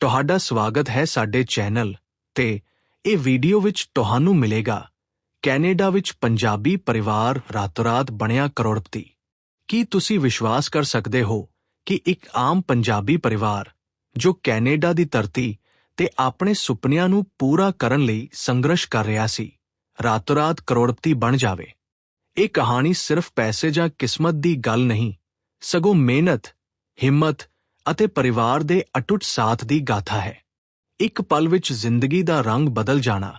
ਤੁਹਾਡਾ ਸਵਾਗਤ ਹੈ ਸਾਡੇ ਚੈਨਲ ਤੇ ਇਹ ਵੀਡੀਓ ਵਿੱਚ ਤੁਹਾਨੂੰ ਮਿਲੇਗਾ। ਕੈਨੇਡਾ ਵਿੱਚ ਪੰਜਾਬੀ ਪਰਿਵਾਰ ਰਾਤੋਰਾਤ ਬਣਿਆ ਕਰੋੜਪਤੀ। ਕੀ ਤੁਸੀਂ ਵਿਸ਼ਵਾਸ ਕਰ ਸਕਦੇ ਹੋ ਕਿ ਇੱਕ ਆਮ ਪੰਜਾਬੀ ਪਰਿਵਾਰ ਜੋ ਕੈਨੇਡਾ ਦੀ ਧਰਤੀ ਤੇ ਆਪਣੇ ਸੁਪਨਿਆਂ ਨੂੰ ਪੂਰਾ ਕਰਨ ਲਈ ਸੰਘਰਸ਼ ਕਰ ਰਿਹਾ ਸੀ, ਰਾਤੋਰਾਤ ਕਰੋੜਪਤੀ ਬਣ ਜਾਵੇ? ਇਹ ਕਹਾਣੀ ਸਿਰਫ ਪੈਸੇ ਜਾਂ ਕਿਸਮਤ ਦੀ ਗੱਲ ਨਹੀਂ, ਸਗੋਂ ਮਿਹਨਤ, ਹਿੰਮਤ ਅਤੇ ਪਰਿਵਾਰ ਦੇ ਅਟੁੱਟ ਸਾਥ ਦੀ ਗਾਥਾ ਹੈ। ਇੱਕ ਪਲ ਵਿੱਚ ਜ਼ਿੰਦਗੀ ਦਾ ਰੰਗ ਬਦਲ ਜਾਣਾ,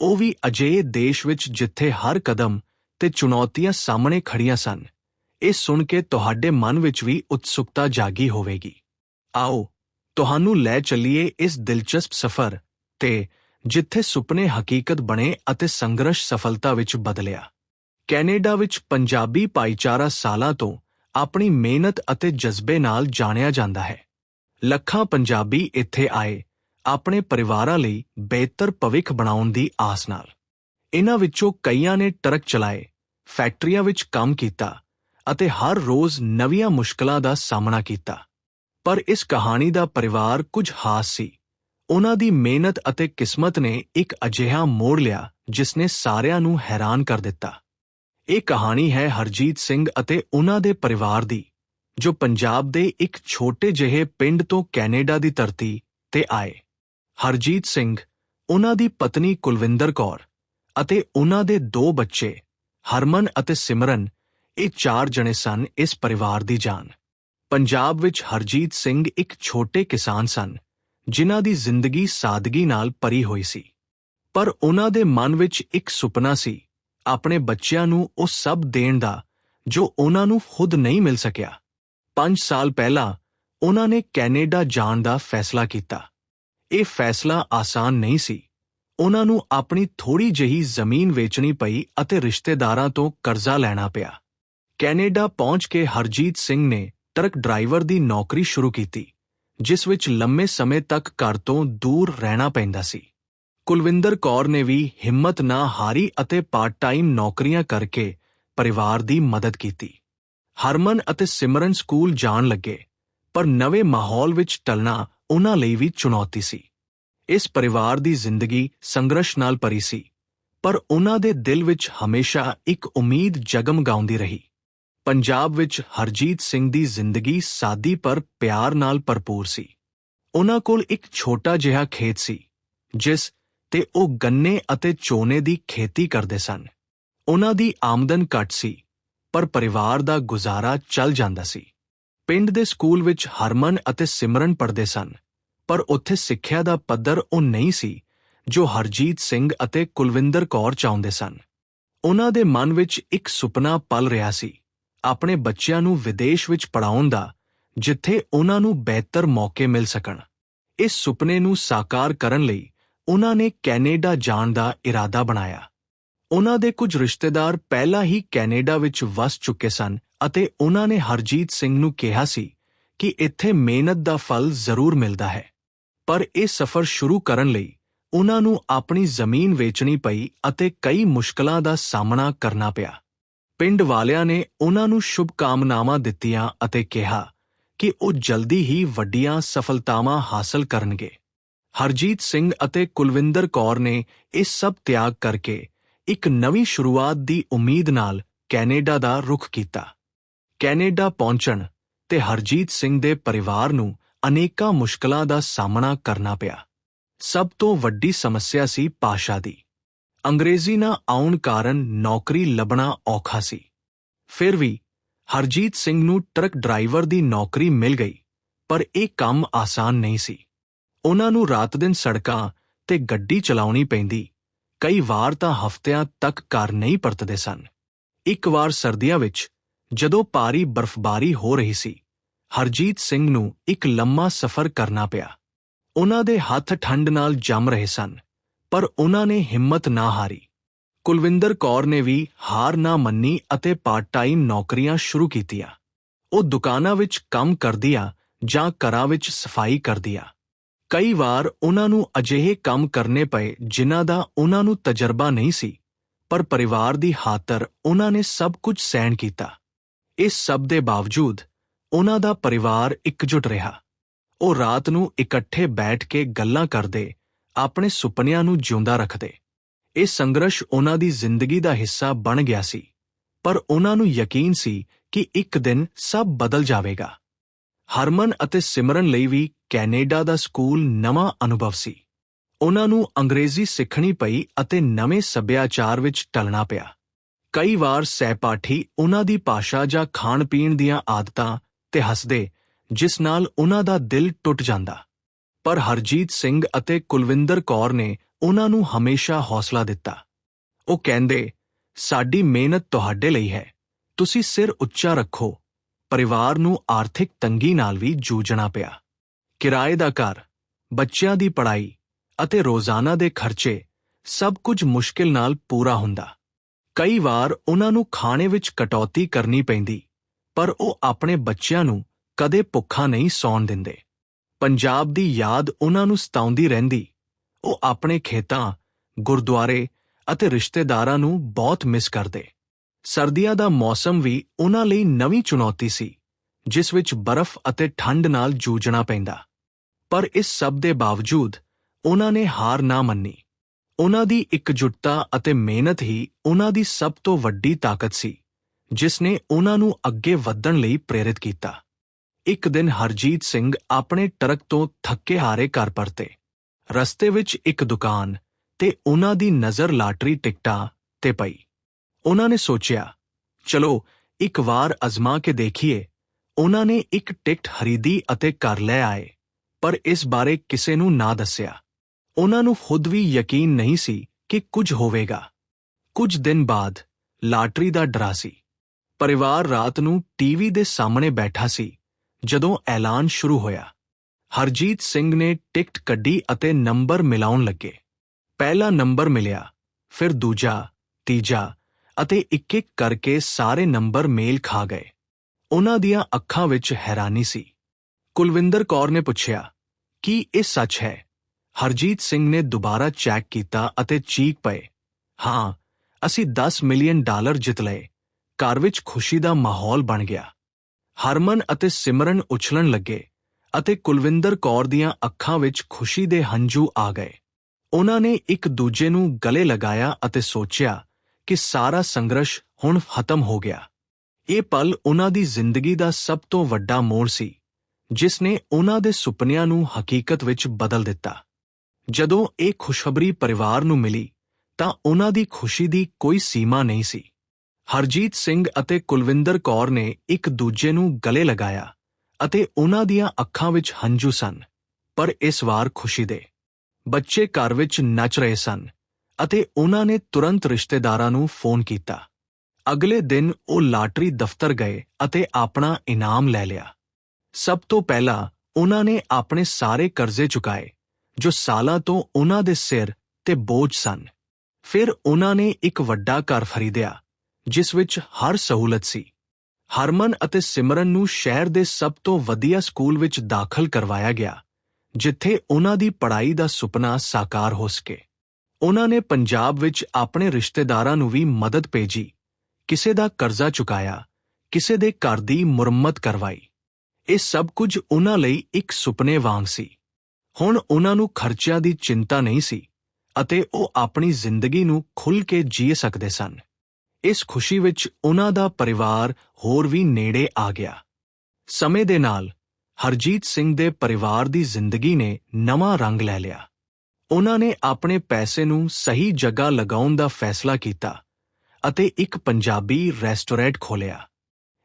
ਉਹ ਵੀ ਅਜਿਹੇ ਦੇਸ਼ ਵਿੱਚ ਜਿੱਥੇ ਹਰ ਕਦਮ ਤੇ ਚੁਣੌਤੀਆਂ ਸਾਹਮਣੇ ਖੜੀਆਂ ਸਨ, ਇਹ ਸੁਣ ਕੇ ਤੁਹਾਡੇ ਮਨ ਵਿੱਚ ਵੀ ਉਤਸੁਕਤਾ ਜਾਗੀ ਹੋਵੇਗੀ। ਆਓ, ਤੁਹਾਨੂੰ ਲੈ ਚੱਲੀਏ ਇਸ ਦਿਲਚਸਪ ਸਫ਼ਰ ਤੇ ਜਿੱਥੇ ਸੁਪਨੇ ਹਕੀਕਤ ਬਣੇ ਅਤੇ ਸੰਘਰਸ਼ ਸਫਲਤਾ ਵਿੱਚ ਬਦਲਿਆ। ਕੈਨੇਡਾ ਵਿੱਚ ਪੰਜਾਬੀ ਭਾਈਚਾਰਾ ਸਾਲਾਂ ਤੋਂ ਆਪਣੀ ਮਿਹਨਤ ਅਤੇ ਜਜ਼ਬੇ ਨਾਲ ਜਾਣਿਆ ਜਾਂਦਾ ਹੈ। ਲੱਖਾਂ ਪੰਜਾਬੀ ਇੱਥੇ ਆਏ, ਆਪਣੇ ਪਰਿਵਾਰਾਂ ਲਈ ਬਿਹਤਰ ਭਵਿੱਖ ਬਣਾਉਣ ਦੀ ਆਸ ਨਾਲ। ਇਹਨਾਂ ਵਿੱਚੋਂ ਕਈਆਂ ਨੇ ਟਰੱਕ ਚਲਾਏ, ਫੈਕਟਰੀਆਂ ਵਿੱਚ ਕੰਮ ਕੀਤਾ ਅਤੇ ਹਰ ਰੋਜ਼ ਨਵੀਆਂ ਮੁਸ਼ਕਲਾਂ ਦਾ ਸਾਹਮਣਾ ਕੀਤਾ। ਪਰ ਇਸ ਕਹਾਣੀ ਦਾ ਪਰਿਵਾਰ ਕੁਝ ਖਾਸ ਸੀ। ਉਹਨਾਂ ਦੀ ਮਿਹਨਤ ਅਤੇ ਕਿਸਮਤ ਨੇ ਇੱਕ ਅਜਿਹਾ ਮੋੜ ਲਿਆ, ਜਿਸ ਨੇ ਸਾਰਿਆਂ ਨੂੰ ਹੈਰਾਨ ਕਰ ਦਿੱਤਾ। ਇਹ ਕਹਾਣੀ ਹੈ ਹਰਜੀਤ ਸਿੰਘ ਅਤੇ ਉਹਨਾਂ ਦੇ ਪਰਿਵਾਰ ਦੀ, ਜੋ ਪੰਜਾਬ ਦੇ ਇੱਕ ਛੋਟੇ ਜਿਹੇ ਪਿੰਡ ਤੋਂ ਕੈਨੇਡਾ ਦੀ ਧਰਤੀ ਤੇ ਆਏ। ਹਰਜੀਤ ਸਿੰਘ, ਉਹਨਾਂ ਦੀ ਪਤਨੀ ਕੁਲਵਿੰਦਰ ਕੌਰ ਅਤੇ ਉਹਨਾਂ ਦੇ ਦੋ ਬੱਚੇ, ਹਰਮਨ ਅਤੇ ਸਿਮਰਨ, ਇਹ ਚਾਰ ਜਣੇ ਸਨ ਇਸ ਪਰਿਵਾਰ ਦੀ ਜਾਨ। ਪੰਜਾਬ ਵਿੱਚ ਹਰਜੀਤ ਸਿੰਘ ਇੱਕ ਛੋਟੇ ਕਿਸਾਨ ਸਨ, ਜਿਨ੍ਹਾਂ ਦੀ ਜ਼ਿੰਦਗੀ ਸਾਦਗੀ ਨਾਲ ਭਰੀ ਹੋਈ ਸੀ। ਪਰ ਉਹਨਾਂ ਦੇ ਮਨ ਵਿੱਚ ਇੱਕ ਸੁਪਨਾ ਸੀ ਆਪਣੇ ਬੱਚਿਆਂ ਨੂੰ ਉਹ ਸਭ ਦੇਣ ਦਾ, ਜੋ ਉਹਨਾਂ ਨੂੰ ਖੁਦ ਨਹੀਂ ਮਿਲ ਸਕਿਆ। 5 ਸਾਲ ਪਹਿਲਾਂ ਉਹਨਾਂ ਨੇ ਕੈਨੇਡਾ ਜਾਣ ਦਾ ਫੈਸਲਾ ਕੀਤਾ। ਇਹ ਫੈਸਲਾ ਆਸਾਨ ਨਹੀਂ ਸੀ। ਉਹਨਾਂ ਨੂੰ ਆਪਣੀ ਥੋੜੀ ਜਿਹੀ ਜ਼ਮੀਨ ਵੇਚਣੀ ਪਈ ਅਤੇ ਰਿਸ਼ਤੇਦਾਰਾਂ ਤੋਂ ਕਰਜ਼ਾ ਲੈਣਾ ਪਿਆ। ਕੈਨੇਡਾ ਪਹੁੰਚ ਕੇ ਹਰਜੀਤ ਸਿੰਘ ਨੇ ਟਰੱਕ ਡਰਾਈਵਰ ਦੀ ਨੌਕਰੀ ਸ਼ੁਰੂ ਕੀਤੀ, ਜਿਸ ਵਿੱਚ ਲੰਮੇ ਸਮੇਂ ਤੱਕ ਘਰ ਤੋਂ ਦੂਰ ਰਹਿਣਾ ਪੈਂਦਾ ਸੀ। ਕੁਲਵਿੰਦਰ ਕੌਰ ਨੇ ਵੀ ਹਿੰਮਤ ਨਾ ਹਾਰੀ ਅਤੇ ਪਾਰਟ ਟਾਈਮ ਨੌਕਰੀਆਂ ਕਰਕੇ ਪਰਿਵਾਰ ਦੀ ਮਦਦ ਕੀਤੀ। ਹਰਮਨ ਅਤੇ ਸਿਮਰਨ ਸਕੂਲ ਜਾਣ ਲੱਗੇ, ਪਰ ਨਵੇਂ ਮਾਹੌਲ ਵਿੱਚ ਟਲਣਾ ਉਹਨਾਂ ਲਈ ਵੀ ਚੁਣੌਤੀ ਸੀ। ਇਸ ਪਰਿਵਾਰ ਦੀ ਜ਼ਿੰਦਗੀ ਸੰਘਰਸ਼ ਨਾਲ ਭਰੀ ਸੀ, ਪਰ ਉਹਨਾਂ ਦੇ ਦਿਲ ਵਿੱਚ ਹਮੇਸ਼ਾ ਇੱਕ ਉਮੀਦ ਜਗਮ ਗਾਉਂਦੀ ਰਹੀ। ਪੰਜਾਬ ਵਿੱਚ ਹਰਜੀਤ ਸਿੰਘ ਦੀ ਜ਼ਿੰਦਗੀ ਸਾਦੀ ਪਰ ਪਿਆਰ ਨਾਲ ਭਰਪੂਰ ਸੀ। ਉਹਨਾਂ ਕੋਲ ਇੱਕ ਛੋਟਾ ਜਿਹਾ ਖੇਤ ਸੀ, ਜਿਸ ਤੇ ਉਹ ਗੰਨੇ ਅਤੇ ਚੋਨੇ ਦੀ ਖੇਤੀ ਕਰਦੇ ਸਨ। ਉਹਨਾਂ ਦੀ ਆਮਦਨ ਘੱਟ ਸੀ, ਪਰ ਪਰਿਵਾਰ ਦਾ ਗੁਜ਼ਾਰਾ ਚੱਲ ਜਾਂਦਾ ਸੀ। ਪਿੰਡ ਦੇ ਸਕੂਲ ਵਿੱਚ ਹਰਮਨ ਅਤੇ ਸਿਮਰਨ ਪੜ੍ਹਦੇ ਸਨ, ਪਰ ਉੱਥੇ ਸਿੱਖਿਆ ਦਾ ਪੱਧਰ ਉਹ ਨਹੀਂ ਸੀ, ਜੋ ਹਰਜੀਤ ਸਿੰਘ ਅਤੇ ਕੁਲਵਿੰਦਰ ਕੌਰ ਚਾਹੁੰਦੇ ਸਨ। ਉਹਨਾਂ ਦੇ ਮਨ ਵਿੱਚ ਇੱਕ ਸੁਪਨਾ ਪਲ ਰਿਹਾ ਸੀ, ਆਪਣੇ ਬੱਚਿਆਂ ਨੂੰ ਵਿਦੇਸ਼ ਵਿੱਚ ਪੜਾਉਣ ਦਾ, ਜਿੱਥੇ ਉਹਨਾਂ ਨੂੰ ਬਿਹਤਰ ਮੌਕੇ ਮਿਲ ਸਕਣ। ਇਸ ਸੁਪਨੇ ਨੂੰ ਸਾਕਾਰ ਕਰਨ ਲਈ ਉਹਨਾਂ ਨੇ ਕੈਨੇਡਾ ਜਾਣ ਦਾ ਇਰਾਦਾ ਬਣਾਇਆ। ਉਹਨਾਂ ਦੇ ਕੁਝ ਰਿਸ਼ਤੇਦਾਰ ਪਹਿਲਾਂ ਹੀ ਕੈਨੇਡਾ ਵਿੱਚ ਵਸ ਚੁੱਕੇ ਸਨ ਅਤੇ ਉਹਨਾਂ ਨੇ ਹਰਜੀਤ ਸਿੰਘ ਨੂੰ ਕਿਹਾ ਸੀ ਕਿ ਇੱਥੇ ਮਿਹਨਤ ਦਾ ਫਲ ਜ਼ਰੂਰ ਮਿਲਦਾ ਹੈ। ਪਰ ਇਹ ਸਫ਼ਰ ਸ਼ੁਰੂ ਕਰਨ ਲਈ ਉਹਨਾਂ ਨੂੰ ਆਪਣੀ ਜ਼ਮੀਨ ਵੇਚਣੀ ਪਈ ਅਤੇ ਕਈ ਮੁਸ਼ਕਲਾਂ ਦਾ ਸਾਹਮਣਾ ਕਰਨਾ ਪਿਆ। ਪਿੰਡ ਵਾਲਿਆਂ ਨੇ ਉਹਨਾਂ ਨੂੰ ਸ਼ੁਭ ਕਾਮਨਾਵਾਂ ਦਿੱਤੀਆਂ ਅਤੇ ਕਿਹਾ ਕਿ ਉਹ ਜਲਦੀ ਹੀ ਵੱਡੀਆਂ ਸਫਲਤਾਵਾਂ ਹਾਸਲ ਕਰਨਗੇ। ਹਰਜੀਤ ਸਿੰਘ ਅਤੇ ਕੁਲਵਿੰਦਰ ਕੌਰ ਨੇ ਇਹ ਸਭ ਤਿਆਗ ਕਰਕੇ ਇੱਕ ਨਵੀਂ ਸ਼ੁਰੂਆਤ ਦੀ ਉਮੀਦ ਨਾਲ ਕੈਨੇਡਾ ਦਾ ਰੁਖ ਕੀਤਾ। ਕੈਨੇਡਾ ਪਹੁੰਚਣ ਤੇ ਹਰਜੀਤ ਸਿੰਘ ਦੇ ਪਰਿਵਾਰ ਨੂੰ ਅਨੇਕਾਂ ਮੁਸ਼ਕਲਾਂ ਦਾ ਸਾਹਮਣਾ ਕਰਨਾ ਪਿਆ। ਸਭ ਤੋਂ ਵੱਡੀ ਸਮੱਸਿਆ ਸੀ ਭਾਸ਼ਾ ਦੀ। ਅੰਗਰੇਜ਼ੀ ਨਾ ਆਉਣ ਕਾਰਨ ਨੌਕਰੀ ਲੱਭਣਾ ਔਖਾ ਸੀ। ਫਿਰ ਵੀ ਹਰਜੀਤ ਸਿੰਘ ਨੂੰ ਟਰੱਕ ਡਰਾਈਵਰ ਦੀ ਨੌਕਰੀ ਮਿਲ ਗਈ, ਪਰ ਇਹ ਕੰਮ ਆਸਾਨ ਨਹੀਂ ਸੀ। ਉਹਨਾਂ ਨੂੰ ਰਾਤ ਦਿਨ ਸੜਕਾਂ ਤੇ ਗੱਡੀ ਚਲਾਉਣੀ ਪੈਂਦੀ। ਕਈ ਵਾਰ ਤਾਂ ਹਫ਼ਤਿਆਂ ਤੱਕ ਘਰ ਨਹੀਂ ਪਰਤਦੇ ਸਨ। ਇੱਕ ਵਾਰ ਸਰਦੀਆਂ ਵਿੱਚ ਜਦੋਂ ਭਾਰੀ ਬਰਫ਼ਬਾਰੀ ਹੋ ਰਹੀ ਸੀ, ਹਰਜੀਤ ਸਿੰਘ ਨੂੰ ਇੱਕ ਲੰਮਾ ਸਫ਼ਰ ਕਰਨਾ ਪਿਆ। ਉਹਨਾਂ ਦੇ ਹੱਥ ਠੰਡ ਨਾਲ ਜੰਮ ਰਹੇ ਸਨ, ਪਰ ਉਹਨਾਂ ਨੇ ਹਿੰਮਤ ਨਾ ਹਾਰੀ। ਕੁਲਵਿੰਦਰ ਕੌਰ ਨੇ ਵੀ ਹਾਰ ਨਾ ਮੰਨੀ ਅਤੇ ਪਾਰਟ ਟਾਈਮ ਨੌਕਰੀਆਂ ਸ਼ੁਰੂ ਕੀਤੀਆਂ। ਉਹ ਦੁਕਾਨਾਂ ਵਿੱਚ ਕੰਮ ਕਰਦੀਆਂ ਜਾਂ ਘਰਾਂ ਵਿੱਚ ਸਫ਼ਾਈ ਕਰਦੀਆਂ। ਕਈ ਵਾਰ ਉਹਨਾਂ ਨੂੰ ਅਜਿਹੇ ਕੰਮ ਕਰਨੇ ਪਏ ਜਿਨ੍ਹਾਂ ਦਾ ਉਹਨਾਂ ਨੂੰ ਤਜਰਬਾ ਨਹੀਂ ਸੀ, ਪਰ ਪਰਿਵਾਰ ਦੀ ਖਾਤਰ ਉਹਨਾਂ ਨੇ ਸਭ ਕੁਝ ਸਹਿਣ ਕੀਤਾ। ਇਸ ਸਭ ਦੇ ਬਾਵਜੂਦ ਉਹਨਾਂ ਦਾ ਪਰਿਵਾਰ ਇਕਜੁੱਟ ਰਿਹਾ। ਉਹ ਰਾਤ ਨੂੰ ਇਕੱਠੇ ਬੈਠ ਕੇ ਗੱਲਾਂ ਕਰਦੇ, ਆਪਣੇ ਸੁਪਨਿਆਂ ਨੂੰ ਜਿਉਂਦਾ ਰੱਖਦੇ। ਇਹ ਸੰਘਰਸ਼ ਉਹਨਾਂ ਦੀ ਜ਼ਿੰਦਗੀ ਦਾ ਹਿੱਸਾ ਬਣ ਗਿਆ ਸੀ, ਪਰ ਉਹਨਾਂ ਨੂੰ ਯਕੀਨ ਸੀ ਕਿ ਇੱਕ ਦਿਨ ਸਭ ਬਦਲ ਜਾਵੇਗਾ। ਹਰਮਨ ਅਤੇ ਸਿਮਰਨ ਲਈ ਵੀ ਕੈਨੇਡਾ ਦਾ ਸਕੂਲ ਨਵਾਂ ਅਨੁਭਵ ਸੀ। ਉਹਨਾਂ ਨੂੰ ਅੰਗਰੇਜ਼ੀ ਸਿੱਖਣੀ ਪਈ ਅਤੇ ਨਵੇਂ ਸੱਭਿਆਚਾਰ ਵਿੱਚ ਟਲਣਾ ਪਿਆ। ਕਈ ਵਾਰ ਸਹਿਪਾਠੀ ਉਹਨਾਂ ਦੀ ਭਾਸ਼ਾ ਜਾਂ ਖਾਣ-ਪੀਣ ਦੀਆਂ ਆਦਤਾਂ ਤੇ ਹੱਸਦੇ, ਜਿਸ ਨਾਲ ਉਹਨਾਂ ਦਾ ਦਿਲ ਟੁੱਟ ਜਾਂਦਾ। ਪਰ ਹਰਜੀਤ ਸਿੰਘ ਅਤੇ ਕੁਲਵਿੰਦਰ ਕੌਰ ਨੇ ਉਹਨਾਂ ਨੂੰ ਹਮੇਸ਼ਾ ਹੌਸਲਾ ਦਿੱਤਾ। ਉਹ ਕਹਿੰਦੇ, ਸਾਡੀ ਮਿਹਨਤ ਤੁਹਾਡੇ ਲਈ ਹੈ। ਤੁਸੀਂ ਸਿਰ ਉੱਚਾ ਰੱਖੋ। ਪਰਿਵਾਰ ਨੂੰ ਆਰਥਿਕ ਤੰਗੀ ਨਾਲ ਵੀ ਜੂਝਣਾ ਪਿਆ। ਕਿਰਾਏ ਦਾ ਘਰ, ਬੱਚਿਆਂ ਦੀ ਪੜ੍ਹਾਈ ਅਤੇ ਰੋਜ਼ਾਨਾ ਦੇ ਖਰਚੇ ਸਭ ਕੁਝ ਮੁਸ਼ਕਿਲ ਨਾਲ ਪੂਰਾ ਹੁੰਦਾ। ਕਈ ਵਾਰ ਉਹਨਾਂ ਨੂੰ ਖਾਣੇ ਵਿੱਚ ਕਟੌਤੀ ਕਰਨੀ ਪੈਂਦੀ, ਪਰ ਉਹ ਆਪਣੇ ਬੱਚਿਆਂ ਨੂੰ ਕਦੇ ਭੁੱਖਾ ਨਹੀਂ ਸੌਣ ਦਿੰਦੇ। ਪੰਜਾਬ ਦੀ ਯਾਦ ਉਹਨਾਂ ਨੂੰ ਸਤਾਉਂਦੀ ਰਹਿੰਦੀ। ਉਹ ਆਪਣੇ ਖੇਤਾਂ, ਗੁਰਦੁਆਰੇ ਅਤੇ ਰਿਸ਼ਤੇਦਾਰਾਂ ਨੂੰ ਬਹੁਤ ਮਿਸ ਕਰਦੇ। ਸਰਦੀਆਂ ਦਾ ਮੌਸਮ ਵੀ ਉਹਨਾਂ ਲਈ ਨਵੀਂ ਚੁਣੌਤੀ ਸੀ, ਜਿਸ ਵਿੱਚ ਬਰਫ਼ ਅਤੇ ਠੰਡ ਨਾਲ ਜੂਝਣਾ ਪੈਂਦਾ। ਪਰ ਇਸ ਸਭ ਦੇ ਬਾਵਜੂਦ ਉਹਨਾਂ ਨੇ ਹਾਰ ਨਾ ਮੰਨੀ। ਉਹਨਾਂ ਦੀ ਇਕਜੁੱਟਤਾ ਅਤੇ ਮਿਹਨਤ ਹੀ ਉਹਨਾਂ ਦੀ ਸਭ ਤੋਂ ਵੱਡੀ ਤਾਕਤ ਸੀ, ਜਿਸ ਨੇ ਉਹਨਾਂ ਨੂੰ ਅੱਗੇ ਵਧਣ ਲਈ ਪ੍ਰੇਰਿਤ ਕੀਤਾ। ਇੱਕ ਦਿਨ ਹਰਜੀਤ ਸਿੰਘ ਆਪਣੇ ਟਰੱਕ ਤੋਂ ਥੱਕੇ ਹਾਰੇ ਘਰ ਪਰਤੇ। ਰਸਤੇ ਵਿੱਚ ਇੱਕ ਦੁਕਾਨ ਤੇ ਉਹਨਾਂ ਦੀ ਨਜ਼ਰ ਲਾਟਰੀ ਟਿਕਟਾਂ ਤੇ ਪਈ। ਉਹਨਾਂ ਨੇ ਸੋਚਿਆ, ਚਲੋ, ਇੱਕ ਵਾਰ ਅਜ਼ਮਾ ਕੇ ਦੇਖੀਏ। ਉਹਨਾਂ ਨੇ ਇੱਕ ਟਿਕਟ ਖਰੀਦੀ ਅਤੇ ਘਰ ਲੈ ਆਏ, ਪਰ ਇਸ ਬਾਰੇ ਕਿਸੇ ਨੂੰ ਨਾ ਦੱਸਿਆ। ਉਹਨਾਂ ਨੂੰ ਖੁਦ ਵੀ ਯਕੀਨ ਨਹੀਂ ਸੀ ਕਿ ਕੁਝ ਹੋਵੇਗਾ। ਕੁਝ ਦਿਨ ਬਾਅਦ ਲਾਟਰੀ ਦਾ ਡਰਾ ਸੀ। ਪਰਿਵਾਰ ਰਾਤ ਨੂੰ ਟੀਵੀ ਦੇ ਸਾਹਮਣੇ ਬੈਠਾ ਸੀ, ਜਦੋਂ ਐਲਾਨ ਸ਼ੁਰੂ ਹੋਇਆ। ਹਰਜੀਤ ਸਿੰਘ ਨੇ ਟਿਕਟ ਕੱਢੀ ਅਤੇ ਨੰਬਰ ਮਿਲਾਉਣ ਲੱਗੇ। ਪਹਿਲਾ ਨੰਬਰ ਮਿਲਿਆ, ਫਿਰ ਦੂਜਾ, ਤੀਜਾ ਅਤੇ ਇੱਕ-ਇੱਕ ਕਰਕੇ ਸਾਰੇ ਨੰਬਰ ਮੇਲ ਖਾ ਗਏ। ਉਹਨਾਂ ਦੀਆਂ ਅੱਖਾਂ ਵਿੱਚ ਹੈਰਾਨੀ ਸੀ। ਕੁਲਵਿੰਦਰ ਕੌਰ ਨੇ ਪੁੱਛਿਆ, ਕੀ ਇਹ ਸੱਚ ਹੈ? ਹਰਜੀਤ ਸਿੰਘ ਨੇ ਦੁਬਾਰਾ ਚੈੱਕ ਕੀਤਾ ਅਤੇ ਚੀਕ ਪਏ, ਹਾਂ, ਅਸੀਂ 10 ਮਿਲੀਅਨ ਡਾਲਰ ਜਿੱਤ ਲਏ। ਘਰ ਵਿੱਚ ਖੁਸ਼ੀ ਦਾ ਮਾਹੌਲ ਬਣ ਗਿਆ। ਹਰਮਨ ਅਤੇ ਸਿਮਰਨ ਉਛਲਣ ਲੱਗੇ ਅਤੇ ਕੁਲਵਿੰਦਰ ਕੌਰ ਦੀਆਂ ਅੱਖਾਂ ਵਿੱਚ ਖੁਸ਼ੀ ਦੇ ਹੰਝੂ ਆ ਗਏ। ਉਹਨਾਂ ਨੇ ਇੱਕ ਦੂਜੇ ਨੂੰ ਗਲੇ ਲਗਾਇਆ ਅਤੇ ਸੋਚਿਆ ਕਿ ਸਾਰਾ ਸੰਘਰਸ਼ ਹੁਣ ਖਤਮ ਹੋ ਗਿਆ। ਇਹ ਪਲ ਉਹਨਾਂ ਦੀ ਜ਼ਿੰਦਗੀ ਦਾ ਸਭ ਤੋਂ ਵੱਡਾ ਮੋੜ ਸੀ, ਜਿਸ ਨੇ ਉਹਨਾਂ ਦੇ ਸੁਪਨਿਆਂ ਨੂੰ ਹਕੀਕਤ ਵਿੱਚ ਬਦਲ ਦਿੱਤਾ। ਜਦੋਂ ਇਹ ਖੁਸ਼ਖਬਰੀ ਪਰਿਵਾਰ ਨੂੰ ਮਿਲੀ, ਤਾਂ ਉਹਨਾਂ ਦੀ ਖੁਸ਼ੀ ਦੀ ਕੋਈ ਸੀਮਾ ਨਹੀਂ ਸੀ। ਹਰਜੀਤ ਸਿੰਘ ਅਤੇ ਕੁਲਵਿੰਦਰ ਕੌਰ ਨੇ ਇੱਕ ਦੂਜੇ ਨੂੰ ਗਲੇ ਲਗਾਇਆ ਅਤੇ ਉਹਨਾਂ ਦੀਆਂ ਅੱਖਾਂ ਵਿੱਚ ਹੰਝੂ ਸਨ, ਪਰ ਇਸ ਵਾਰ ਖੁਸ਼ੀ ਦੇ। ਬੱਚੇ ਘਰ ਵਿੱਚ ਨੱਚ ਰਹੇ ਸਨ ਅਤੇ ਉਹਨਾਂ ਨੇ ਤੁਰੰਤ ਰਿਸ਼ਤੇਦਾਰਾਂ ਨੂੰ ਫੋਨ ਕੀਤਾ। ਅਗਲੇ ਦਿਨ ਉਹ ਲਾਟਰੀ ਦਫ਼ਤਰ ਗਏ ਅਤੇ ਆਪਣਾ ਇਨਾਮ ਲੈ ਲਿਆ। ਸਭ ਤੋਂ ਪਹਿਲਾਂ ਉਹਨਾਂ ਨੇ ਆਪਣੇ ਸਾਰੇ ਕਰਜ਼ੇ ਚੁਕਾਏ, ਜੋ ਸਾਲਾਂ ਤੋਂ ਉਹਨਾਂ ਦੇ ਸਿਰ ਤੇ ਬੋਝ ਸਨ। ਫਿਰ ਉਹਨਾਂ ਨੇ ਇੱਕ ਵੱਡਾ ਘਰ ਖਰੀਦਿਆ, ਜਿਸ ਵਿੱਚ ਹਰ ਸਹੂਲਤ ਸੀ। ਹਰਮਨ ਅਤੇ ਸਿਮਰਨ ਨੂੰ ਸ਼ਹਿਰ ਦੇ ਸਭ ਤੋਂ ਵਧੀਆ ਸਕੂਲ ਵਿੱਚ ਦਾਖਲ ਕਰਵਾਇਆ ਗਿਆ, ਜਿੱਥੇ ਉਹਨਾਂ ਦੀ ਪੜ੍ਹਾਈ ਦਾ ਸੁਪਨਾ ਸਾਕਾਰ ਹੋ ਸਕੇ। ਉਹਨਾਂ ਨੇ ਪੰਜਾਬ ਵਿੱਚ ਆਪਣੇ ਰਿਸ਼ਤੇਦਾਰਾਂ ਨੂੰ ਵੀ ਮਦਦ ਭੇਜੀ। ਕਿਸੇ ਦਾ ਕਰਜ਼ਾ ਚੁਕਾਇਆ, ਕਿਸੇ ਦੇ ਘਰ ਦੀ ਮੁਰੰਮਤ ਕਰਵਾਈ। ਇਹ ਸਭ ਕੁਝ ਉਹਨਾਂ ਲਈ ਇੱਕ ਸੁਪਨੇ ਵਾਂਗ ਸੀ। ਹੁਣ ਉਹਨਾਂ ਨੂੰ ਖਰਚਿਆਂ ਦੀ ਚਿੰਤਾ ਨਹੀਂ ਸੀ ਅਤੇ ਉਹ ਆਪਣੀ ਜ਼ਿੰਦਗੀ ਨੂੰ ਖੁੱਲ੍ਹ ਕੇ ਜੀ ਸਕਦੇ ਸਨ। ਇਸ ਖੁਸ਼ੀ ਵਿੱਚ ਉਹਨਾਂ ਦਾ ਪਰਿਵਾਰ ਹੋਰ ਵੀ ਨੇੜੇ ਆ ਗਿਆ। ਸਮੇਂ ਦੇ ਨਾਲ ਹਰਜੀਤ ਸਿੰਘ ਦੇ ਪਰਿਵਾਰ ਦੀ ਜ਼ਿੰਦਗੀ ਨੇ ਨਵਾਂ ਰੰਗ ਲੈ ਲਿਆ। ਉਹਨਾਂ ਨੇ ਆਪਣੇ ਪੈਸੇ ਨੂੰ ਸਹੀ ਜਗ੍ਹਾ ਲਗਾਉਣ ਦਾ ਫੈਸਲਾ ਕੀਤਾ ਅਤੇ ਇੱਕ ਪੰਜਾਬੀ ਰੈਸਟੋਰੈਂਟ ਖੋਲ੍ਹਿਆ।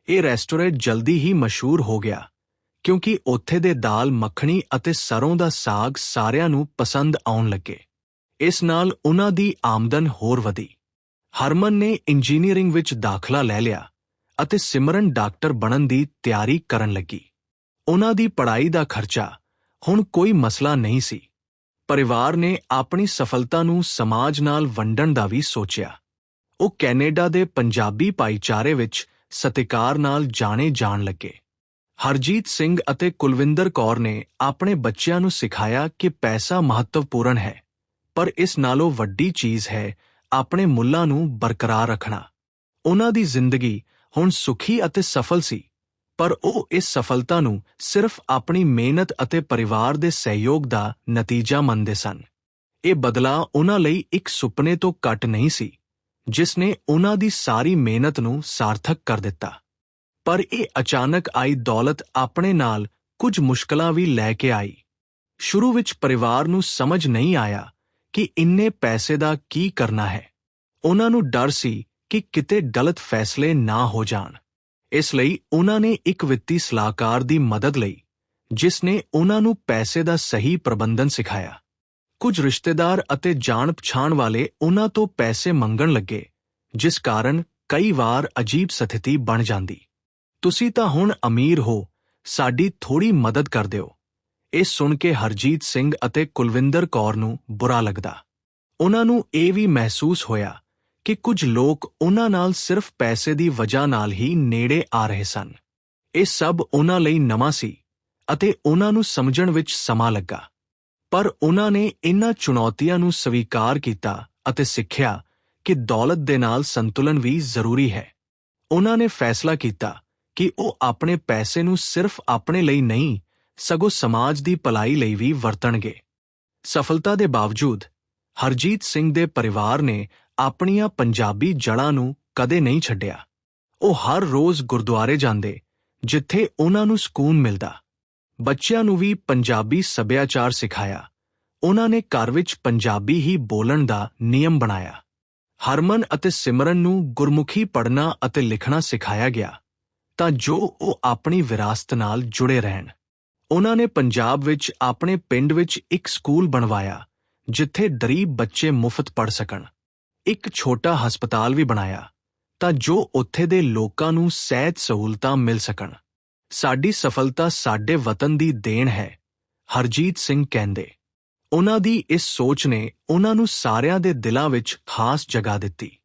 ਇਹ ਰੈਸਟੋਰੈਂਟ ਜਲਦੀ ਹੀ ਮਸ਼ਹੂਰ ਹੋ ਗਿਆ ਕਿਉਂਕਿ ਉੱਥੇ ਦੇ ਦਾਲ, ਮੱਖਣੀ ਅਤੇ ਸਰੋਂ ਦਾ ਸਾਗ ਸਾਰਿਆਂ ਨੂੰ ਪਸੰਦ ਆਉਣ ਲੱਗੇ। ਇਸ ਨਾਲ ਉਹਨਾਂ ਦੀ ਆਮਦਨ ਹੋਰ ਵਧੀ। ਹਰਮਨ ਨੇ ਇੰਜੀਨੀਅਰਿੰਗ ਵਿੱਚ ਦਾਖਲਾ ਲੈ ਲਿਆ ਅਤੇ ਸਿਮਰਨ ਡਾਕਟਰ ਬਣਨ ਦੀ ਤਿਆਰੀ ਕਰਨ ਲੱਗੀ। ਉਹਨਾਂ ਦੀ ਪੜ੍ਹਾਈ ਦਾ ਖਰਚਾ ਹੁਣ ਕੋਈ ਮਸਲਾ ਨਹੀਂ ਸੀ। ਪਰਿਵਾਰ ਨੇ ਆਪਣੀ ਸਫਲਤਾ ਨੂੰ ਸਮਾਜ ਨਾਲ ਵੰਡਣ ਦਾ ਵੀ ਸੋਚਿਆ। ਉਹ ਕੈਨੇਡਾ ਦੇ ਪੰਜਾਬੀ ਭਾਈਚਾਰੇ ਵਿੱਚ ਸਤਿਕਾਰ ਨਾਲ ਜਾਣੇ ਜਾਣ ਲੱਗੇ। ਹਰਜੀਤ ਸਿੰਘ ਅਤੇ ਕੁਲਵਿੰਦਰ ਕੌਰ ਨੇ ਆਪਣੇ ਬੱਚਿਆਂ ਨੂੰ ਸਿਖਾਇਆ ਕਿ ਪੈਸਾ ਮਹੱਤਵਪੂਰਨ ਹੈ, ਪਰ ਇਸ ਨਾਲੋਂ ਵੱਡੀ ਚੀਜ਼ ਹੈ ਆਪਣੇ ਮੁੱਲਾਂ ਨੂੰ ਬਰਕਰਾਰ ਰੱਖਣਾ। ਉਹਨਾਂ ਦੀ ਜ਼ਿੰਦਗੀ ਹੁਣ ਸੁਖੀ ਅਤੇ ਸਫਲ ਸੀ। ਪਰ ਉਹ ਇਸ ਸਫਲਤਾ ਨੂੰ ਸਿਰਫ ਆਪਣੀ ਮਿਹਨਤ ਅਤੇ ਪਰਿਵਾਰ ਦੇ ਸਹਿਯੋਗ ਦਾ ਨਤੀਜਾ ਮੰਨਦੇ ਸਨ। ਇਹ ਬਦਲਾਅ ਉਹਨਾਂ ਲਈ ਇੱਕ ਸੁਪਨੇ ਤੋਂ ਘੱਟ ਨਹੀਂ ਸੀ, ਜਿਸ ਨੇ ਉਹਨਾਂ ਦੀ ਸਾਰੀ ਮਿਹਨਤ ਨੂੰ ਸਾਰਥਕ ਕਰ ਦਿੱਤਾ। ਪਰ ਇਹ ਅਚਾਨਕ ਆਈ ਦੌਲਤ ਆਪਣੇ ਨਾਲ ਕੁਝ ਮੁਸ਼ਕਲਾਂ ਵੀ ਲੈ ਕੇ ਆਈ। ਸ਼ੁਰੂ ਵਿੱਚ ਪਰਿਵਾਰ ਨੂੰ ਸਮਝ ਨਹੀਂ ਆਇਆ ਕਿ ਇੰਨੇ ਪੈਸੇ ਦਾ ਕੀ ਕਰਨਾ ਹੈ। ਉਹਨਾਂ ਨੂੰ ਡਰ ਸੀ ਕਿ ਕਿਤੇ ਗਲਤ ਫੈਸਲੇ ਨਾ ਹੋ ਜਾਣ। ਇਸ ਲਈ ਉਹਨਾਂ ਨੇ ਇੱਕ ਵਿੱਤੀ ਸਲਾਹਕਾਰ ਦੀ ਮਦਦ ਲਈ, ਜਿਸ ਨੇ ਉਹਨਾਂ ਨੂੰ ਪੈਸੇ ਦਾ ਸਹੀ ਪ੍ਰਬੰਧਨ ਸਿਖਾਇਆ। ਕੁਝ ਰਿਸ਼ਤੇਦਾਰ ਅਤੇ ਜਾਣ ਪਛਾਣ ਵਾਲੇ ਉਹਨਾਂ ਤੋਂ ਪੈਸੇ ਮੰਗਣ ਲੱਗੇ, ਜਿਸ ਕਾਰਨ ਕਈ ਵਾਰ ਅਜੀਬ ਸਥਿਤੀ ਬਣ ਜਾਂਦੀ। ਤੁਸੀਂ ਤਾਂ ਹੁਣ ਅਮੀਰ ਹੋ, ਸਾਡੀ ਥੋੜੀ ਮਦਦ ਕਰ ਦਿਓ। ਇਹ ਸੁਣ ਕੇ ਹਰਜੀਤ ਸਿੰਘ ਅਤੇ ਕੁਲਵਿੰਦਰ ਕੌਰ ਨੂੰ ਬੁਰਾ ਲੱਗਦਾ। ਉਹਨਾਂ ਨੂੰ ਇਹ ਵੀ ਮਹਿਸੂਸ ਹੋਇਆ ਕਿ ਕੁਝ ਲੋਕ ਉਹਨਾਂ ਨਾਲ ਸਿਰਫ ਪੈਸੇ ਦੀ ਵਜ੍ਹਾ ਨਾਲ ਹੀ ਨੇੜੇ ਆ ਰਹੇ ਸਨ। ਇਹ ਸਭ ਉਹਨਾਂ ਲਈ ਨਵਾਂ ਸੀ ਅਤੇ ਉਹਨਾਂ ਨੂੰ ਸਮਝਣ ਵਿੱਚ ਸਮਾਂ ਲੱਗਾ। ਪਰ ਉਹਨਾਂ ਨੇ ਇਨ੍ਹਾਂ ਚੁਣੌਤੀਆਂ ਨੂੰ ਸਵੀਕਾਰ ਕੀਤਾ ਅਤੇ ਸਿੱਖਿਆ ਕਿ ਦੌਲਤ ਦੇ ਨਾਲ ਸੰਤੁਲਨ ਵੀ ਜ਼ਰੂਰੀ ਹੈ। ਉਹਨਾਂ ਨੇ ਫੈਸਲਾ ਕੀਤਾ ਕਿ ਉਹ ਆਪਣੇ ਪੈਸੇ ਨੂੰ ਸਿਰਫ ਆਪਣੇ ਲਈ ਨਹੀਂ, ਸਗੋਂ ਸਮਾਜ ਦੀ ਭਲਾਈ ਲਈ ਵੀ ਵਰਤਣਗੇ। ਸਫਲਤਾ ਦੇ ਬਾਵਜੂਦ ਹਰਜੀਤ ਸਿੰਘ ਦੇ ਪਰਿਵਾਰ ਨੇ ਆਪਣੀਆਂ ਪੰਜਾਬੀ ਜੜ੍ਹਾਂ ਨੂੰ ਕਦੇ ਨਹੀਂ ਛੱਡਿਆ। ਉਹ ਹਰ ਰੋਜ਼ ਗੁਰਦੁਆਰੇ ਜਾਂਦੇ, ਜਿੱਥੇ ਉਹਨਾਂ ਨੂੰ ਸਕੂਨ ਮਿਲਦਾ। ਬੱਚਿਆਂ ਨੂੰ ਵੀ ਪੰਜਾਬੀ ਸੱਭਿਆਚਾਰ ਸਿਖਾਇਆ। ਉਹਨਾਂ ਨੇ ਘਰ ਵਿੱਚ ਪੰਜਾਬੀ ਹੀ ਬੋਲਣ ਦਾ ਨਿਯਮ ਬਣਾਇਆ। ਹਰਮਨ ਅਤੇ ਸਿਮਰਨ ਨੂੰ ਗੁਰਮੁਖੀ ਪੜ੍ਹਨਾ ਅਤੇ ਲਿਖਣਾ ਸਿਖਾਇਆ ਗਿਆ। ਤਾਂ ਜੋ ਉਹ ਆਪਣੀ ਵਿਰਾਸਤ ਨਾਲ ਜੁੜੇ ਰਹਿਣ। ਉਹਨਾਂ ਨੇ ਪੰਜਾਬ ਵਿੱਚ ਆਪਣੇ ਪਿੰਡ ਵਿੱਚ ਇੱਕ ਸਕੂਲ ਬਣਵਾਇਆ, ਜਿੱਥੇ ਗਰੀਬ ਬੱਚੇ ਮੁਫਤ ਪੜ੍ਹ ਸਕਣ। ਇੱਕ ਛੋਟਾ ਹਸਪਤਾਲ ਵੀ ਬਣਾਇਆ ਤਾਂ ਜੋ ਉੱਥੇ ਦੇ ਲੋਕਾਂ ਨੂੰ ਸਿਹਤ ਸਹੂਲਤਾਂ ਮਿਲ ਸਕਣ। ਸਾਡੀ ਸਫਲਤਾ ਸਾਡੇ ਵਤਨ ਦੀ ਦੇਣ ਹੈ, ਹਰਜੀਤ ਸਿੰਘ ਕਹਿੰਦੇ। ਉਹਨਾਂ ਦੀ ਇਸ ਸੋਚ ਨੇ ਉਹਨਾਂ ਨੂੰ ਸਾਰਿਆਂ ਦੇ ਦਿਲਾਂ ਵਿੱਚ ਖਾਸ ਜਗ੍ਹਾ ਦਿੱਤੀ।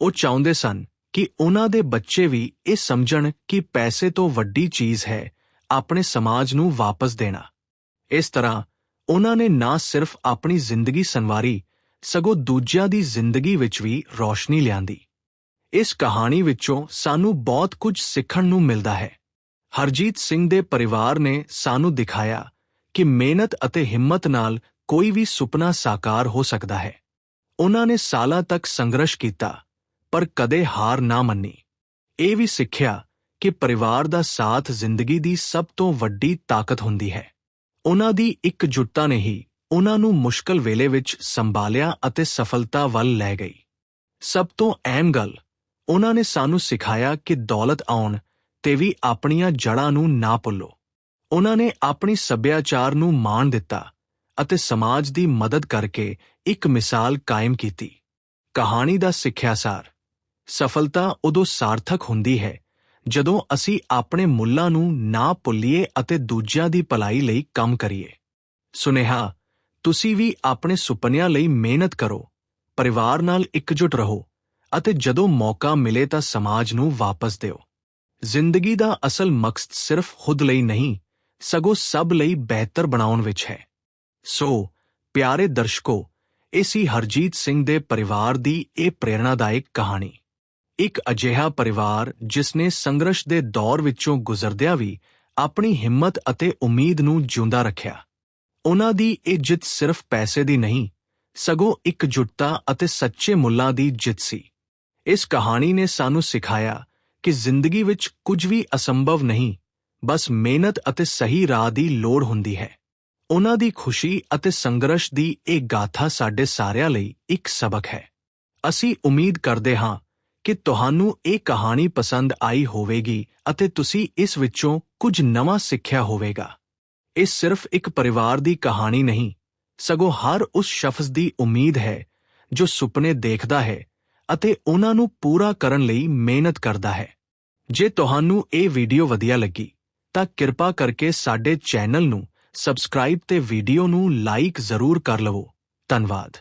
ਉਹ ਚਾਹੁੰਦੇ ਸਨ ਕਿ ਉਹਨਾਂ ਦੇ ਬੱਚੇ ਵੀ ਇਹ ਸਮਝਣ ਕਿ ਪੈਸੇ ਤੋਂ ਵੱਡੀ ਚੀਜ਼ ਹੈ ਆਪਣੇ ਸਮਾਜ ਨੂੰ ਵਾਪਸ ਦੇਣਾ। ਇਸ ਤਰ੍ਹਾਂ ਉਹਨਾਂ ਨੇ ਨਾ ਸਿਰਫ ਆਪਣੀ ਜ਼ਿੰਦਗੀ ਸੰਵਾਰੀ ਸਗੋਂ ਦੂਜਿਆਂ ਦੀ ਜ਼ਿੰਦਗੀ ਵਿੱਚ ਵੀ ਰੌਸ਼ਨੀ ਲਿਆਂਦੀ। ਇਸ ਕਹਾਣੀ ਵਿੱਚੋਂ ਸਾਨੂੰ ਬਹੁਤ ਕੁਝ ਸਿੱਖਣ ਨੂੰ ਮਿਲਦਾ ਹੈ। ਹਰਜੀਤ ਸਿੰਘ ਦੇ ਪਰਿਵਾਰ ਨੇ ਸਾਨੂੰ ਦਿਖਾਇਆ ਕਿ ਮਿਹਨਤ ਅਤੇ ਹਿੰਮਤ ਨਾਲ ਕੋਈ ਵੀ ਸੁਪਨਾ ਸਾਕਾਰ ਹੋ ਸਕਦਾ ਹੈ। ਉਹਨਾਂ ਨੇ ਸਾਲਾਂ ਤੱਕ ਸੰਘਰਸ਼ ਕੀਤਾ, ਪਰ ਕਦੇ ਹਾਰ ਨਾ ਮੰਨੀ। ਇਹ ਵੀ ਸਿੱਖਿਆ ਕਿ ਪਰਿਵਾਰ ਦਾ ਸਾਥ ਜ਼ਿੰਦਗੀ ਦੀ ਸਭ ਤੋਂ ਵੱਡੀ ਤਾਕਤ ਹੁੰਦੀ ਹੈ। ਉਹਨਾਂ ਦੀ ਇਕਜੁੱਟਤਾ ਨੇ ਹੀ ਉਨ੍ਹਾਂ ਨੂੰ ਮੁਸ਼ਕਲ ਵੇਲੇ ਵਿੱਚ ਸੰਭਾਲਿਆ ਅਤੇ ਸਫਲਤਾ ਵੱਲ ਲੈ ਗਈ। ਸਭ ਤੋਂ ਅਹਿਮ ਗੱਲ, ਉਹਨਾਂ ਨੇ ਸਾਨੂੰ ਸਿਖਾਇਆ ਕਿ ਦੌਲਤ ਆਉਣ ਤੇ ਵੀ ਆਪਣੀਆਂ ਜੜ੍ਹਾਂ ਨੂੰ ਨਾ ਭੁੱਲੋ। ਉਨ੍ਹਾਂ ਨੇ ਆਪਣੀ ਸੱਭਿਆਚਾਰ ਨੂੰ ਮਾਣ ਦਿੱਤਾ ਅਤੇ ਸਮਾਜ ਦੀ ਮਦਦ ਕਰਕੇ ਇੱਕ ਮਿਸਾਲ ਕਾਇਮ ਕੀਤੀ। ਕਹਾਣੀ ਦਾ ਸਿੱਖਿਆਸਾਰ, ਸਫਲਤਾ ਉਦੋਂ ਸਾਰਥਕ ਹੁੰਦੀ ਹੈ ਜਦੋਂ ਅਸੀਂ ਆਪਣੇ ਮੁੱਲਾਂ ਨੂੰ ਨਾ ਭੁੱਲੀਏ ਅਤੇ ਦੂਜਿਆਂ ਦੀ ਭਲਾਈ ਲਈ ਕੰਮ ਕਰੀਏ। ਸੁਨੇਹਾ ਤੁਸੀਂ ਵੀ ਆਪਣੇ ਸੁਪਨਿਆਂ ਲਈ ਮਿਹਨਤ ਕਰੋ, ਪਰਿਵਾਰ ਨਾਲ ਇਕਜੁੱਟ ਰਹੋ ਅਤੇ ਜਦੋਂ ਮੌਕਾ ਮਿਲੇ ਤਾਂ ਸਮਾਜ ਨੂੰ ਵਾਪਸ ਦਿਓ। ਜ਼ਿੰਦਗੀ ਦਾ ਅਸਲ ਮਕਸਦ ਸਿਰਫ ਖੁਦ ਲਈ ਨਹੀਂ, ਸਗੋਂ ਸਭ ਲਈ ਬਿਹਤਰ ਬਣਾਉਣ ਵਿੱਚ ਹੈ। ਸੋ, ਪਿਆਰੇ ਦਰਸ਼ਕੋ, ਇਹ ਸੀ ਹਰਜੀਤ ਸਿੰਘ ਦੇ ਪਰਿਵਾਰ ਦੀ ਇਹ ਪ੍ਰੇਰਣਾਦਾਇਕ ਕਹਾਣੀ। ਇੱਕ ਅਜਿਹਾ ਪਰਿਵਾਰ ਜਿਸ ਨੇ ਸੰਘਰਸ਼ ਦੇ ਦੌਰ ਵਿੱਚੋਂ ਗੁਜ਼ਰਦਿਆਂ ਵੀ ਆਪਣੀ ਹਿੰਮਤ ਅਤੇ ਉਮੀਦ ਨੂੰ ਜਿਉਂਦਾ ਰੱਖਿਆ। ਉਹਨਾਂ ਦੀ ਇਹ ਜਿੱਤ ਸਿਰਫ ਪੈਸੇ ਦੀ ਨਹੀਂ, ਸਗੋਂ ਇਕਜੁੱਟਤਾ ਅਤੇ ਸੱਚੇ ਮੁੱਲਾਂ ਦੀ ਜਿੱਤ ਸੀ। ਇਸ ਕਹਾਣੀ ਨੇ ਸਾਨੂੰ ਸਿਖਾਇਆ ਕਿ ਜ਼ਿੰਦਗੀ ਵਿੱਚ ਕੁਝ ਵੀ ਅਸੰਭਵ ਨਹੀਂ, ਬਸ ਮਿਹਨਤ ਅਤੇ ਸਹੀ ਰਾਹ ਦੀ ਲੋੜ ਹੁੰਦੀ ਹੈ। ਉਹਨਾਂ ਦੀ ਖੁਸ਼ੀ ਅਤੇ ਸੰਘਰਸ਼ ਦੀ ਇਹ ਗਾਥਾ ਸਾਡੇ ਸਾਰਿਆਂ ਲਈ ਇੱਕ ਸਬਕ ਹੈ। ਅਸੀਂ ਉਮੀਦ ਕਰਦੇ ਹਾਂ ਕਿ ਤੁਹਾਨੂੰ ਇਹ ਕਹਾਣੀ ਪਸੰਦ ਆਈ ਹੋਵੇਗੀ ਅਤੇ ਤੁਸੀਂ ਇਸ ਵਿੱਚੋਂ ਕੁਝ ਨਵਾਂ ਸਿੱਖਿਆ ਹੋਵੇਗਾ। ਇਹ ਸਿਰਫ ਇੱਕ ਪਰਿਵਾਰ ਦੀ ਕਹਾਣੀ ਨਹੀਂ, ਸਗੋਂ ਹਰ ਉਸ ਸ਼ਖਸ ਦੀ ਉਮੀਦ ਹੈ, ਜੋ ਸੁਪਨੇ ਦੇਖਦਾ ਹੈ ਅਤੇ ਉਹਨਾਂ ਨੂੰ ਪੂਰਾ ਕਰਨ ਲਈ ਮਿਹਨਤ ਕਰਦਾ ਹੈ। ਜੇ ਤੁਹਾਨੂੰ ਇਹ ਵੀਡੀਓ ਵਧੀਆ ਲੱਗੀ, ਤਾਂ ਕਿਰਪਾ ਕਰਕੇ ਸਾਡੇ ਚੈਨਲ ਨੂੰ ਸਬਸਕ੍ਰਾਈਬ ਤੇ ਵੀਡੀਓ ਨੂੰ ਲਾਈਕ ਜ਼ਰੂਰ ਕਰ ਲਵੋ। ਧੰਨਵਾਦ।